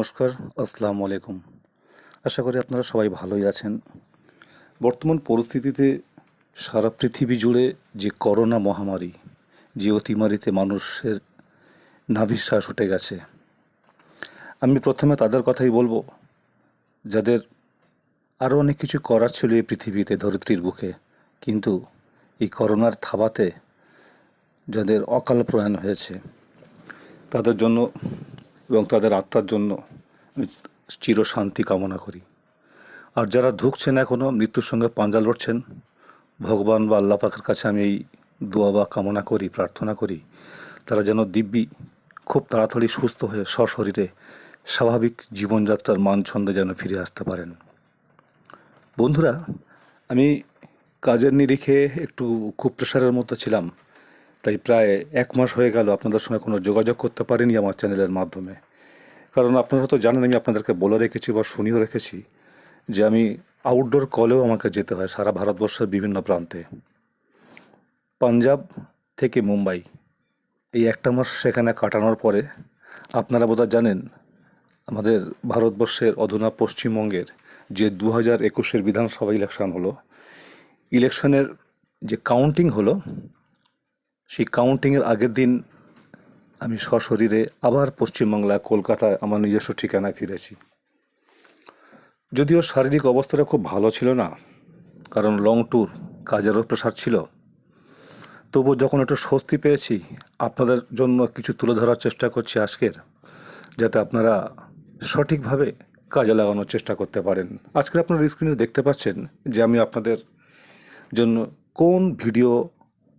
নমস্কার, আসসালামু আলাইকুম। আশা করি আপনারা সবাই ভালোই আছেন। বর্তমান পরিস্থিতিতে সারা পৃথিবী জুড়ে যে করোনা মহামারী, যে অতিমারিতে মানুষের নাভিশ্বাস উঠে গেছে, আমি প্রথমে তাদের কথাই বলব, যাদের আরও অনেক কিছু করার ছিল এই পৃথিবীতে ধরিত্রীর বুকে, কিন্তু এই করোনার থাবাতে যাদের অকাল প্রয়াণ হয়েছে, তাদের জন্য এবং তাদের আত্মার জন্য আমি চিরশান্তি কামনা করি। আর যারা ঢুকছেন এখনও মৃত্যুর সঙ্গে পাঞ্জা লড়ছেন, ভগবান বা আল্লাহ পাকের কাছে আমি এই দোয়া বা কামনা করি, প্রার্থনা করি, তারা যেন দিব্যি, খুব তাড়াতাড়ি সুস্থ হয়ে সশরীরে স্বাভাবিক জীবনযাত্রার মানছন্দে যেন ফিরে আসতে পারেন। বন্ধুরা, আমি কাজের নিরিখে একটু খুব প্রেশারের মতো ছিলাম। তাই প্রায় এক মাস হয়ে গেল আপনাদের সঙ্গে কোনো যোগাযোগ করতে পারিনি আমার চ্যানেলের মাধ্যমে। কারণ আপনারা তো জানেন আমি আপনাদেরকে বলে রেখেছি বা শুনিও রেখেছি যে আমি আউটডোর কলেও আমাকে যেতে হয় সারা ভারতবর্ষের বিভিন্ন প্রান্তে। পাঞ্জাব থেকে মুম্বাই। এই একটা মাস সেখানে কাটানোর পরে আপনারা বোধহয় জানেন আমাদের ভারতবর্ষের অধুনা পশ্চিমবঙ্গের যে দু হাজার একুশের বিধানসভা ইলেকশন হলো ইলেকশনের যে কাউন্টিং হলো সেই কাউন্টিংয়ের আগের দিন আমি সশরীরে আবার পশ্চিমবাংলায় কলকাতায় আমার নিজস্ব ঠিকানায় ফিরেছি। যদিও শারীরিক অবস্থাটা খুব ভালো ছিল না, কারণ লং ট্যুর কাজেরও প্রেশার ছিল। তবু যখন একটু স্বস্তি পেয়েছি, আপনাদের জন্য কিছু তুলে ধরার চেষ্টা করছি আজকের, যাতে আপনারা সঠিকভাবে কাজে লাগানোর চেষ্টা করতে পারেন। আজকের আপনারা স্ক্রিনে দেখতে পাচ্ছেন যে আমি আপনাদের জন্য কোন ভিডিও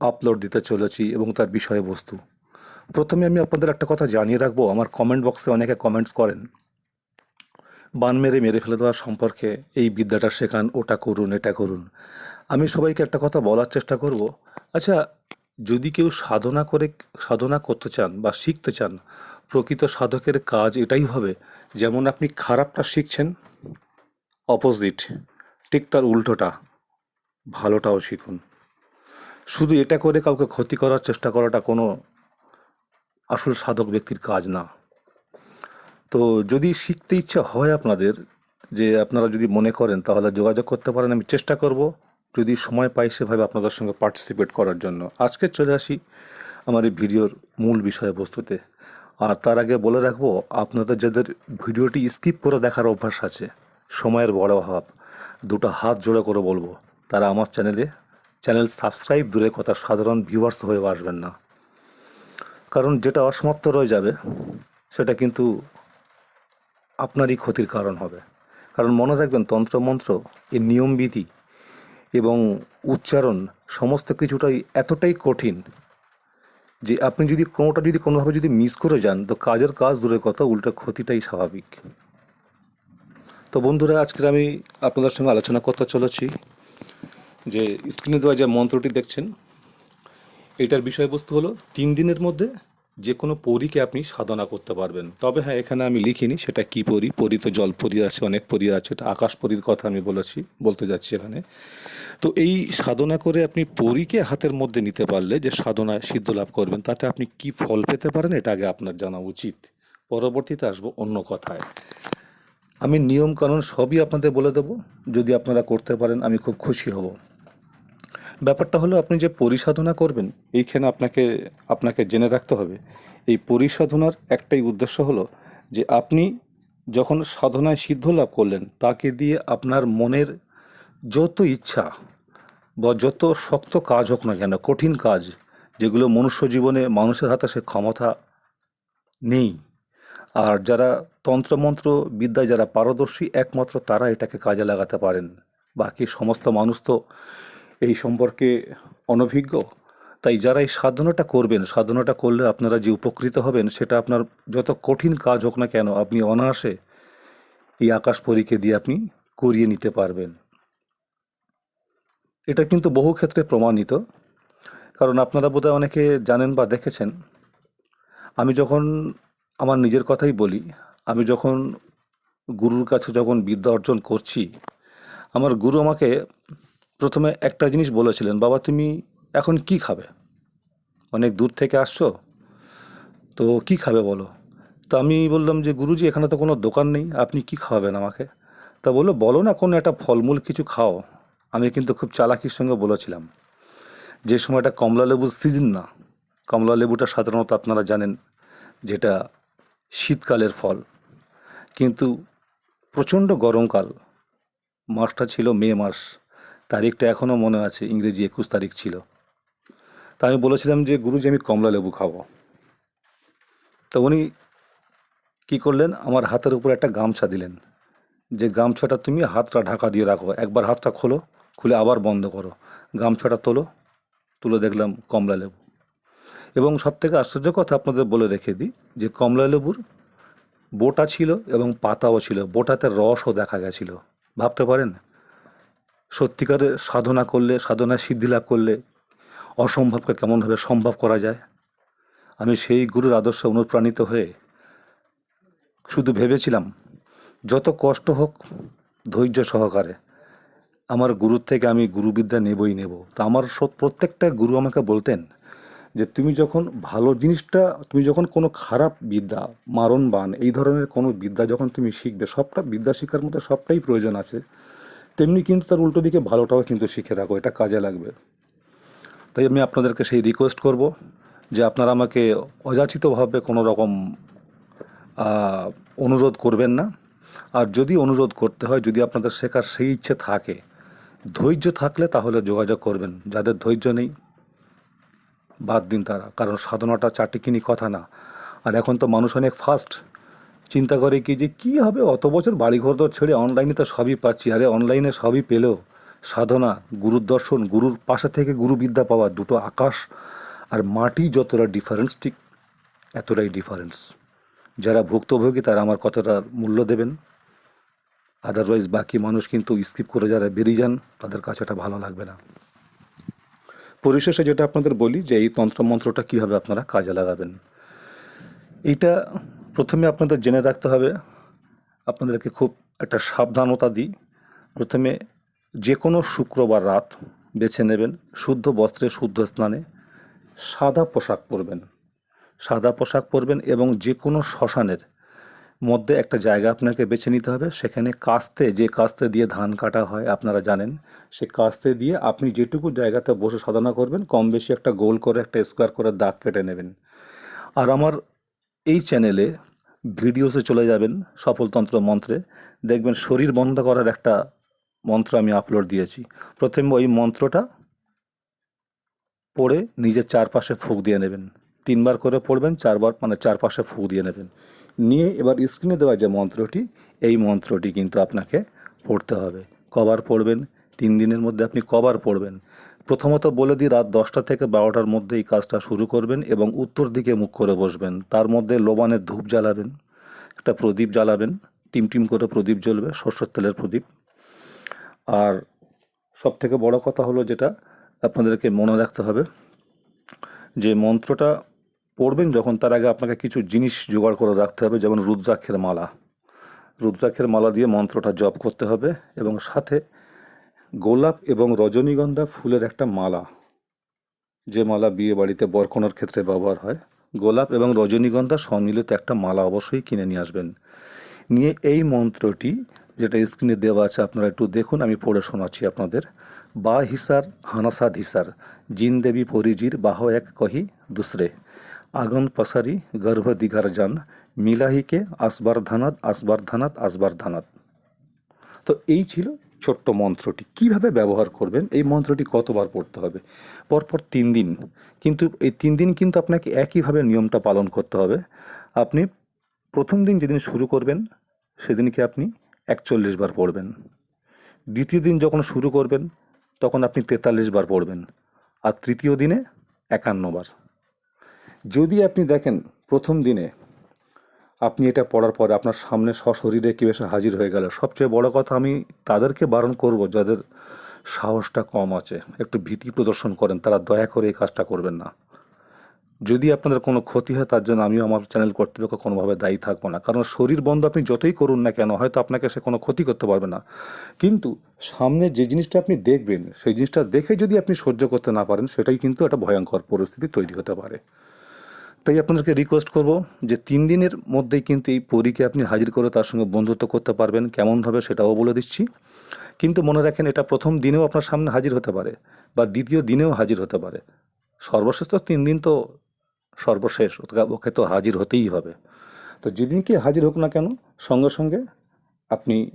আপলোড দিতে চলেছি এবং তার বিষয়বস্তু। প্রথমে আমি আপনাদের একটা কথা জানিয়ে রাখব। আমার কমেন্ট বক্সে অনেকে কমেন্টস করেন, বান মেরে মেরে ফেলে দেওয়ার সম্পর্কে এই বিদ্যাটা শেখান, ওটা করুন, এটা করুন। আমি সবাইকে একটা কথা বলার চেষ্টা করব। আচ্ছা যদি কেউ সাধনা করে, সাধনা করতে চান বা শিখতে চান, প্রকৃত সাধকের কাজ এটাই হবে, যেমন আপনি খারাপটা শিখছেন অপোজিট ঠিক তার উল্টোটা, ভালোটাও শিখুন। শুধু এটা করে কাউকে ক্ষতি করার চেষ্টা করাটা কোনো আসল সাধক ব্যক্তির কাজ না। তো যদি শিখতে ইচ্ছা হয় আপনাদের যে আপনারা যদি মনে করেন তাহলে যোগাযোগ করতে পারেন, আমি চেষ্টা করব যদি সময় পাই সেভাবে আপনাদের সঙ্গে পার্টিসিপেট করার জন্য। আজকে চলে আসি আমার এই ভিডিওর মূল বিষয়বস্তুতে। আর তার আগে বলে রাখব, আপনাদের যাদের ভিডিওটি স্কিপ করে দেখার অভ্যাস আছে, সময়ের বড় অভাব, দুটো হাত জোড়া করে বলব, তারা আমার চ্যানেলে চ্যানেল সাবস্ক্রাইব দূরের কথা, সাধারণ ভিউয়ার্স হয়েও আসবেন না। কারণ যেটা অসমাপ্ত রয়ে যাবে, সেটা কিন্তু আপনারই ক্ষতির কারণ হবে। কারণ মনে রাখবেন, তন্ত্রমন্ত্র এর নিয়মবিধি এবং উচ্চারণ সমস্ত কিছুটাই এতটাই কঠিন যে আপনি যদি কোনোটা যদি কোনোভাবে যদি মিস করে যান, তো কাজের কাজ দূরের কথা, উল্টো ক্ষতিটাই স্বাভাবিক। তো বন্ধুরা আজকে আমি আপনাদের সঙ্গে আলোচনা করতে চলেছি। যে স্ক্রিনে দেওয়া যে মন্ত্রটি দেখছেন, এটার বিষয়বস্তু হলো তিন দিনের মধ্যে যে কোনো পরীকে আপনি সাধনা করতে পারবেন। তবে হ্যাঁ এখানে আমি লিখিনি সেটা কি পরি। পরি তো জল পরি আছে, অনেক পরি আছে, এটা আকাশ পরির কথা আমি বলেছি, বলতে যাচ্ছি এখানে। তো এই সাধনা করে আপনি পরীকে হাতের মধ্যে নিতে পারলে যে সাধনায় সিদ্ধ লাভ করবেন, তাতে আপনি কি ফল পেতে পারেন, এটা আগে আপনার জানা উচিত। পরবর্তীতে আসব অন্য কথায়। আমি নিয়মকানুন সবই আপনাদের বলে দেবো। যদি আপনারা করতে পারেন, আমি খুব খুশি হব। ব্যাপারটা হলো আপনি যে পরিসাধনা করবেন, এইখানে আপনাকে আপনাকে জেনে রাখতে হবে। এই পরিসাধনার একটাই উদ্দেশ্য হলো যে আপনি যখন সাধনায় সিদ্ধ লাভ করলেন, তাকে দিয়ে আপনার মনের যত ইচ্ছা বা যত শক্ত কাজ হোক না কেন, কঠিন কাজ, যেগুলো মনুষ্য জীবনে মানুষের হাতে সে ক্ষমতা নেই, আর যারা তন্ত্রমন্ত্র বিদ্যায় যারা পারদর্শী, একমাত্র তারা এটাকে কাজে লাগাতে পারেন। বাকি সমস্ত মানুষ তো এই সম্পর্কে অনভিজ্ঞ? তাই যারা এই সাধনাটা করবেন, সাধনাটা করলে আপনারা যে উপকৃত হবেন, সেটা আপনার যত কঠিন কাজ হোক না কেন, আপনি অনায়াসে এই আকাশ পরীকে দিয়ে আপনি করিয়ে নিতে পারবেন। এটা কিন্তু বহু ক্ষেত্রে প্রমাণিত। কারণ আপনারা বোধহয় অনেকে জানেন বা দেখেছেন, আমি যখন আমার নিজের কথাই বলি, আমি যখন গুরুর কাছে যখন বিদ্যা অর্জন করছি, আমার গুরু আমাকে প্রথমে একটা জিনিস বলেছিলেন, বাবা, তুমি এখন কি খাবে? অনেক দূর থেকে আসছো? তো কি খাবে বলো? তো আমি বললাম যে, গুরুজি, এখানে তো কোনো দোকান নেই, আপনি কি খাওয়াবেন আমাকে? তা বলল, বলো না, কোনো একটা ফলমূল কিছু খাও। আমি কিন্তু খুব চালাকির সঙ্গে বলেছিলাম, যে সময়টা কমলা লেবুর সিজন না, কমলা লেবুটা সাধারণত আপনারা জানেন, যেটা শীতকালের ফল। কিন্তু প্রচণ্ড গরমকাল, মাসটা ছিল মে মাস তারিখটা এখনও মনে আছে, ইংরেজি একুশ তারিখ ছিল। তা আমি বলেছিলাম যে, গুরুজি, আমি কমলা লেবু খাব। তো উনি কী করলেন? আমার হাতের উপর একটা গামছা দিলেন। যে গামছাটা তুমি হাতটা ঢাকা দিয়ে রাখো, একবার হাতটা খোলো, খুলে আবার বন্ধ করো। গামছাটা তোলো, তুলে দেখলাম কমলা লেবু। এবং সবথেকে আশ্চর্য কথা আপনাদের বলে রেখে দিই যে, কমলা লেবুর বোটা ছিল এবং পাতাও ছিল। বোটাতে রসও দেখা গেছিল। ভাবতে পারেন? সত্যিকারের সাধনা করলে, সাধনায় সিদ্ধি লাভ করলে অসম্ভবকে কেমনভাবে সম্ভব করা যায়? আমি সেই গুরুর আদর্শে অনুপ্রাণিত হয়ে শুধু ভেবেছিলাম, যত কষ্ট হোক ধৈর্য সহকারে, আমার গুরুর থেকে আমি গুরুবিদ্যা নেবই নেব। তা আমার প্রত্যেকটা গুরু আমাকে বলতেন যে, তুমি যখন ভালো জিনিসটা, তুমি যখন কোনো খারাপ বিদ্যা মারণ বান এই ধরনের কোনো বিদ্যা যখন তুমি শিখবে, সবটা, বিদ্যা শিক্ষার মধ্যে সবটাই প্রয়োজন আছে। তেমনি কিন্তু তার উল্টো দিকে ভালোটাও কিন্তু শিখে রাখো এটা কাজে লাগবে। তাই আমি আপনাদেরকে সেই রিকোয়েস্ট করব যে আপনারা আমাকে অযাচিতভাবে কোনো রকম অনুরোধ করবেন না। আর যদি অনুরোধ করতে হয়, যদি আপনাদের শেখার সেই ইচ্ছে থাকে, ধৈর্য থাকলে তাহলে যোগাযোগ করবেন, যাদের ধৈর্য নেই, বাদ দিন তারা। কারণ সাধনাটা চারটিকিনি কথা না। আর এখন তো মানুষ অনেক ফাস্ট চিন্তা করে কি যে কী হবে? অত বছর বাড়িঘর দর ছেড়ে অনলাইনে তো সবই পাচ্ছি। আরে অনলাইনে সবই পেলেও সাধনা, গুরুর দর্শন, গুরুর পাশে থেকে গুরু বিদ্যা পাওয়া দুটো আকাশ আর মাটি যতটা ডিফারেন্স ঠিক এতটাই ডিফারেন্স যারা ভুক্তভোগী, তারা আমার কথাটা মূল্য দেবেন। আদারওয়াইজ বাকি মানুষ কিন্তু স্কিপ করে যারা বেরিয়ে যান, তাদের কাছে এটা ভালো লাগবে না। পরিশেষে যেটা আপনাদের বলি যে, এই তন্ত্রমন্ত্রটা কীভাবে আপনারা কাজে লাগাবেন? এইটা প্রথমে আপনাদের জেনে রাখতে হবে, আপনাদেরকে খুব একটা সাবধানতা দিই। প্রথমে যে কোনো শুক্রবার রাত বেছে নেবেন, শুদ্ধ বস্ত্রে, শুদ্ধ স্নানে সাদা পোশাক পরবেন। সাদা পোশাক পরবেন এবং যে কোনো শ্মশানের মধ্যে একটা জায়গা আপনাকে বেছে নিতে হবে। সেখানে কাস্তে, যে কাস্তে দিয়ে ধান কাটা হয়, আপনারা জানেন, সে কাস্তে দিয়ে আপনি যেটুকু জায়গাতে বসে সাধনা করবেন, কম বেশি একটা গোল করে, একটা স্কোয়ার করে দাগ কেটে নেবেন। আর আমার এই চ্যানেলে ভিডিওসে চলে যাবেন সফলতন্ত্র মন্ত্রে। দেখবেন শরীর বন্ধ করার একটা মন্ত্র আমি আপলোড দিয়েছি। প্রথমে ওই মন্ত্রটা পড়ে নিজের চারপাশে ফুঁক দিয়ে নেবেন। তিনবার করে পড়বেন, চারবার মানে চারপাশে ফুঁক দিয়ে নেবেন। নিয়ে এবার স্ক্রিনে দেওয়া যে মন্ত্রটি, এই মন্ত্রটি কিন্তু আপনাকে পড়তে হবে। কবার পড়বেন, তিন দিনের মধ্যে আপনি কবার পড়বেন। প্রথমত বলে দিই, রাত দশটা থেকে বারোটার মধ্যে এই কাজটা শুরু করবেন এবং উত্তর দিকে মুখ করে বসবেন। তার মধ্যে লোবানের ধূপ জ্বালাবেন, একটা প্রদীপ জ্বালাবেন, টিম টিম করে প্রদীপ জ্বলবে, সরষের তেলের প্রদীপ। আর সব থেকে বড় কথা হলো যেটা, আপনাদেরকে মনে রাখতে হবে, যে মন্ত্রটা পড়বেন যখন তার আগে আপনাকে কিছু জিনিস জোগাড় করে রাখতে হবে, যেমন রুদ্রাক্ষের মালা। রুদ্রাক্ষের মালা দিয়ে মন্ত্রটা জপ করতে হবে এবং সাথে গোলাপ এবং রজনীগন্ধা ফুলের একটা মালা। যে মালা বিয়ে বাড়িতে বরকনের ক্ষেত্রে ব্যবহার হয়। গোলাপ এবং রজনীগন্ধা সম্মিলিত একটা মালা অবশ্যই কিনে নিয়ে আসবেন। নিয়ে এই মন্ত্রটি, যেটা স্ক্রিনে দেওয়া আছে, আপনারা একটু দেখুন, আমি পড়ে শোনাচ্ছি আপনাদের। বা হিসার হানাসা ধিসার জিন দেবী পরিজির বাহ এক কহি দুসরে। আগন পসারি গর্ভ দিঘার যান মিলাহিকে আসবার ধানাত আসবার ধানাত আসবার ধানাত তো এই ছিল ছোট্ট মন্ত্রটি। কীভাবে ব্যবহার করবেন? এই মন্ত্রটি কতবার পড়তে হবে? পরপর তিন দিন। কিন্তু এই তিন দিন কিন্তু আপনাকে একইভাবে নিয়মটা পালন করতে হবে। আপনি প্রথম দিন যেদিন শুরু করবেন, সেদিনকে আপনি একচল্লিশ বার পড়বেন। দ্বিতীয় দিন যখন শুরু করবেন, তখন আপনি তেতাল্লিশ বার পড়বেন। আর তৃতীয় দিনে একান্ন বার। যদি আপনি দেখেন প্রথম দিনে আপনি এটা পড়ার পরে আপনার সামনে সশরীরে কেউ এসে হাজির হয়ে গেল। সবচেয়ে বড় কথা আমি তাদেরকে বারণ করব যাদের সাহসটা কম আছে। একটু ভীতি প্রদর্শন করেন, তারা দয়া করে এই কাজটা করবেন না। যদি আপনাদের কোনো ক্ষতি হয়, তার জন্য আমিও আমার চ্যানেল কর্তৃপক্ষ কোনোভাবে দায়ী থাকব না। কারণ শরীর বন্ধ আপনি যতই করুন না কেন, হয়তো আপনাকে সে কোনো ক্ষতি করতে পারবে না। কিন্তু সামনে যে জিনিসটা আপনি দেখবেন, সেই জিনিসটা দেখে যদি আপনি সহ্য করতে না পারেন, সেটাই কিন্তু একটা ভয়ঙ্কর পরিস্থিতি তৈরি হতে পারে। তাই আপনাদেরকে রিকোয়েস্ট করব যে তিন দিনের মধ্যেই কিন্তু এই পরীকে আপনি হাজির করে তার সঙ্গে বন্ধুত্ব করতে পারবেন কেমনভাবে সেটাও বলে দিচ্ছি। কিন্তু মনে রাখেন, এটা প্রথম দিনেও আপনার সামনে হাজির হতে পারে বা দ্বিতীয় দিনেও হাজির হতে পারে। সর্বশেষ তো তিন দিন তো সর্বশেষ, ওকে- ওকে তো হাজির হতেই হবে। তো যেদিনকে হাজির হোক না কেন, সঙ্গে সঙ্গে আপনি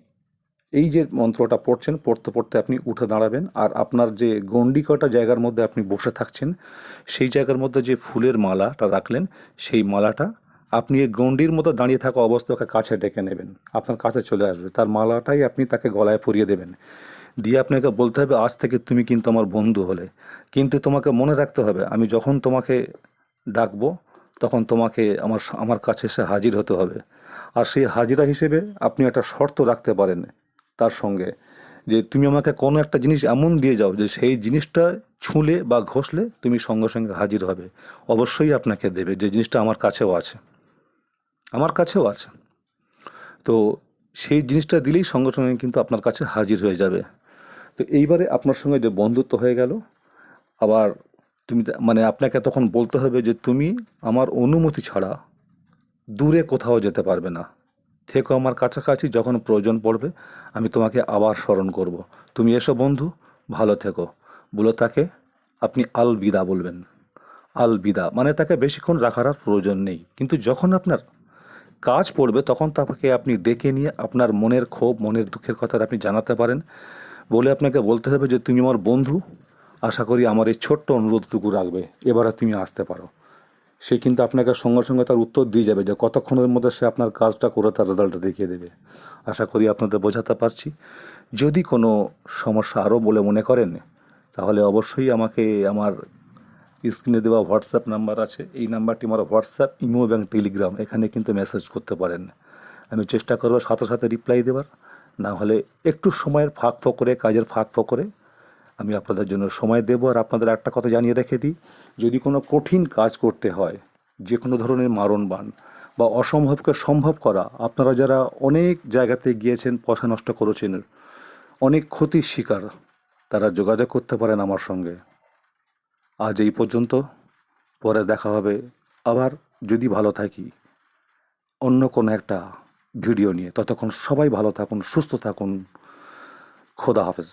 এই যে মন্ত্রটা পড়ছেন, পড়তে পড়তে আপনি উঠে দাঁড়াবেন আর আপনার যে গণ্ডি কটা জায়গার মধ্যে আপনি বসে থাকছেন, সেই জায়গার মধ্যে যে ফুলের মালাটা রাখলেন, সেই মালাটা আপনি এই গণ্ডির মতো দাঁড়িয়ে থাকা অবস্থাকে কাছে ডেকে নেবেন। আপনার কাছে চলে আসবে। তার মালাটাই আপনি তাকে গলায় পরিয়ে দেবেন। দিয়ে আপনাকে বলতে হবে, আজ থেকে তুমি কিন্তু আমার বন্ধু হলে। কিন্তু তোমাকে মনে রাখতে হবে, আমি যখন তোমাকে ডাকবো, তখন তোমাকে আমার আমার কাছে এসে হাজির হতে হবে। আর সেই হাজিরা হিসেবে আপনি একটা শর্ত রাখতে পারেন। তার সঙ্গে, যে তুমি আমাকে কোনো একটা জিনিস এমন দিয়ে যাও যে সেই জিনিসটা ছুঁলে বা ঘষলে তুমি সঙ্গে সঙ্গে হাজির হবে। অবশ্যই আপনাকে দেবে, যে জিনিসটা আমার কাছেও আছে। আমার কাছেও আছে। তো সেই জিনিসটা দিলেই সঙ্গে সঙ্গে কিন্তু আপনার কাছে হাজির হয়ে যাবে। তো এইবারে আপনার সঙ্গে যে বন্ধুত্ব হয়ে গেল, আবার তুমি মানে আপনাকে তখন বলতে হবে যে তুমি আমার অনুমতি ছাড়া দূরে কোথাও যেতে পারবে না। থেকো আমার কাছাকাছি যখন প্রয়োজন পড়বে, আমি তোমাকে আবার স্মরণ করব। তুমি এসো বন্ধু, ভালো থেকো। বলে তাকে, আপনি আল বিদা বলবেন। আল বিদা মানে তাকে বেশিক্ষণ রাখার আর প্রয়োজন নেই। কিন্তু যখন আপনার কাজ পড়বে, তখন তাকে আপনি ডেকে নিয়ে আপনার মনের ক্ষোভ, মনের দুঃখের কথা আপনি জানাতে পারেন। বলে আপনাকে বলতে হবে যে, তুমি আমার বন্ধু। আশা করি আমার এই ছোট্ট অনুরোধটুকু রাখবে। এবারে তুমি আসতে পারো। সে কিন্তু আপনাকে সঙ্গে সঙ্গে তার উত্তর দিয়ে যাবে যে কতক্ষণের মধ্যে সে আপনার কাজটা করে তার রেজাল্টটা দেখিয়ে দেবে। আশা করি আপনাদের বোঝাতে পারছি। যদি কোনো সমস্যা আরও বলে মনে করেন, তাহলে অবশ্যই আমাকে আমার স্ক্রিনে দেওয়া হোয়াটসঅ্যাপ নাম্বার আছে। এই নাম্বারটি আমার হোয়াটসঅ্যাপ, ইমো এবং টেলিগ্রাম। এখানে কিন্তু মেসেজ করতে পারেন। আমি চেষ্টা করব সাথে সাথে রিপ্লাই দেওয়ার। না হলে একটু সময়ের ফাঁক ফকরে কাজের ফাঁক ফকরে আমি আপনাদের জন্য সময় দেবো আর আপনাদের একটা কথা জানিয়ে রেখে দিই। যদি কোনো কঠিন কাজ করতে হয় যে কোনো ধরনের মারণ বান বা অসম্ভবকে সম্ভব করা, আপনারা যারা অনেক জায়গাতে গিয়েছেন, পয়সা নষ্ট করেছেন, অনেক ক্ষতির শিকার, তারা যোগাযোগ করতে পারেন আমার সঙ্গে। আজ এই পর্যন্ত। পরে দেখা হবে। আবার যদি ভালো থাকি, অন্য কোনো একটা ভিডিও নিয়ে। ততক্ষণ সবাই ভালো থাকুন, সুস্থ থাকুন। খোদা হাফেজ।